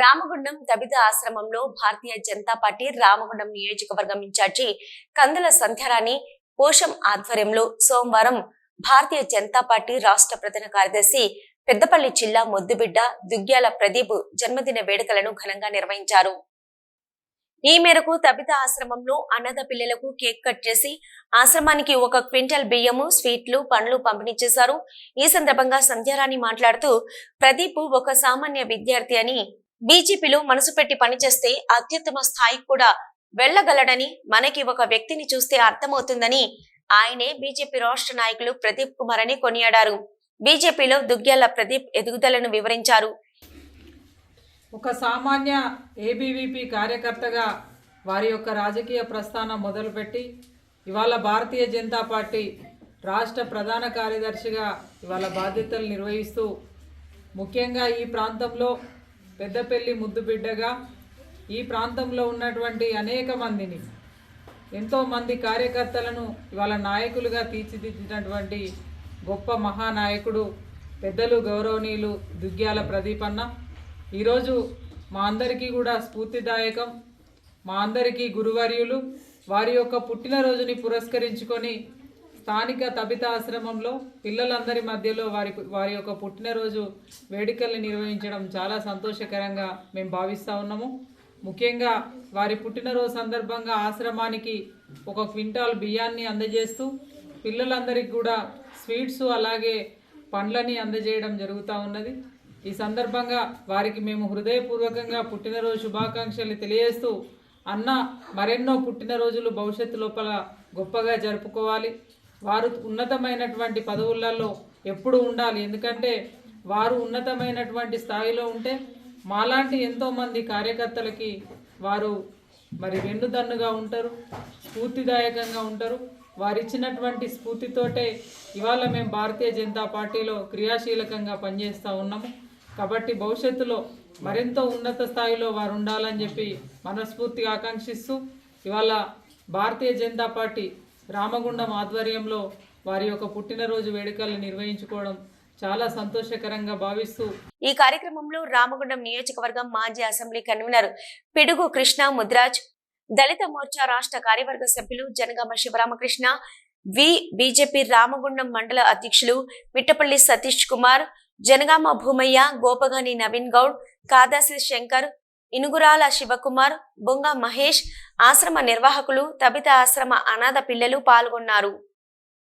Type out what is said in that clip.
రామగుండం దబిత ఆశ్రమంలో భారతీయ జనతా పార్టీ రామగుండం నియోజకవర్గం ఇన్ఛార్జి కందుల సంధ్యారాణి పోషం ఆధ్వర్యంలో సోమవారం భారతీయ జనతా పార్టీ రాష్ట్ర ప్రధాన కార్యదర్శి పెద్దపల్లి జిల్లా మొద్దుబిడ్డ దుగ్గ్యాల ప్రదీప్ జన్మదిన వేడుకలను ఘనంగా నిర్వహించారు. ఈ మేరకు తబిత ఆశ్రమంలో అన్నద పిల్లలకు కేక్ కట్ చేసి ఆశ్రమానికి ఒక క్వింటల్ బియ్యము స్వీట్లు పండ్లు పంపిణీ చేశారు. ఈ సందర్భంగా సంధ్యారాణి మాట్లాడుతూ ప్రదీప్ ఒక సామాన్య విద్యార్థి అని బీజేపీలో మనసు పెట్టి పనిచేస్తే అత్యుత్తమ స్థాయికి కూడా వెళ్ళగలడని మనకి ఒక వ్యక్తిని చూస్తే అర్థమవుతుందని ఆయనే బీజేపీ రాష్ట్ర నాయకులు ప్రదీప్ కుమార్ అని కొనియాడారు. బీజేపీలో దుగ్గ్యాల ప్రదీప్ ఎదుగుదలను వివరించారు. ఒక సామాన్య ఏబీవీపీ కార్యకర్తగా వారి యొక్క రాజకీయ ప్రస్థానం మొదలుపెట్టి ఇవాళ భారతీయ జనతా పార్టీ రాష్ట్ర ప్రధాన కార్యదర్శిగా ఇవాళ బాధ్యతలు నిర్వహిస్తూ ముఖ్యంగా ఈ ప్రాంతంలో పెద్దపల్లి ముద్దుబిడ్డగా ఈ ప్రాంతంలో ఉన్నటువంటి అనేక మందిని ఎంతోమంది కార్యకర్తలను ఇవాళ నాయకులుగా తీర్చిదిద్దినటువంటి గొప్ప మహానాయకుడు పెద్దలు గౌరవనీయులు దుగ్గ్యాల ప్రదీపన్న ఈరోజు మా అందరికీ కూడా స్ఫూర్తిదాయకం. మా అందరికీ గురువర్యులు వారి యొక్క పుట్టినరోజుని పురస్కరించుకొని స్థానిక తబిత ఆశ్రమంలో పిల్లలందరి మధ్యలో వారి వారి యొక్క పుట్టినరోజు వేడుకల్ని నిర్వహించడం చాలా సంతోషకరంగా మేము భావిస్తూ ఉన్నాము. ముఖ్యంగా వారి పుట్టినరోజు సందర్భంగా ఆశ్రమానికి ఒక క్వింటాల్ బియ్యాన్ని అందజేస్తూ పిల్లలందరికీ కూడా స్వీట్స్ అలాగే పండ్లని అందజేయడం జరుగుతూ ఉన్నది. ఈ సందర్భంగా వారికి మేము హృదయపూర్వకంగా పుట్టినరోజు శుభాకాంక్షలు తెలియజేస్తూ అన్న మరెన్నో పుట్టినరోజులు భవిష్యత్తు లోపల గొప్పగా జరుపుకోవాలి. వారు ఉన్నతమైనటువంటి పదవులలో ఎప్పుడు ఉండాలి. ఎందుకంటే వారు ఉన్నతమైనటువంటి స్థాయిలో ఉంటే మాలాంటి ఎంతోమంది కార్యకర్తలకి వారు మరి వెన్నుదన్నుగా ఉంటారు స్ఫూర్తిదాయకంగా ఉంటారు. వారు ఇచ్చినటువంటి స్ఫూర్తితోటే ఇవాళ మేము భారతీయ జనతా పార్టీలో క్రియాశీలకంగా పనిచేస్తూ ఉన్నాము. కాబట్టి భవిష్యత్తులో మరింత ఉన్నత స్థాయిలో వారు ఉండాలని చెప్పి మనస్ఫూర్తిగా ఆకాంక్షిస్తూ ఇవాళ భారతీయ జనతా పార్టీ రామగుండం ఆధ్వర్యంలో వారి యొక్క పుట్టినరోజు వేడుకలు నిర్వహించుకోవడం చాలా సంతోషకరంగా భావిస్తూ ఈ కార్యక్రమంలో రామగుండం నియోజకవర్గం మాజీ అసెంబ్లీ కన్వీనర్ పిడుగు కృష్ణ ముద్రాజ్ దళిత మోర్చా రాష్ట్ర కార్యవర్గ సభ్యులు జనగామ శివరామకృష్ణ వి బీజేపీ రామగుండం మండల అధ్యక్షులు మిట్టపల్లి సతీష్ కుమార్ జనగామ భూమయ్య గోపగాని నవీన్ గౌడ్ కాదాసి శంకర్ ఇనుగురాల శివకుమార్ బొంగ మహేష్ ఆశ్రమ నిర్వాహకులు తబిత ఆశ్రమ అనాథ పిల్లలు పాల్గొన్నారు.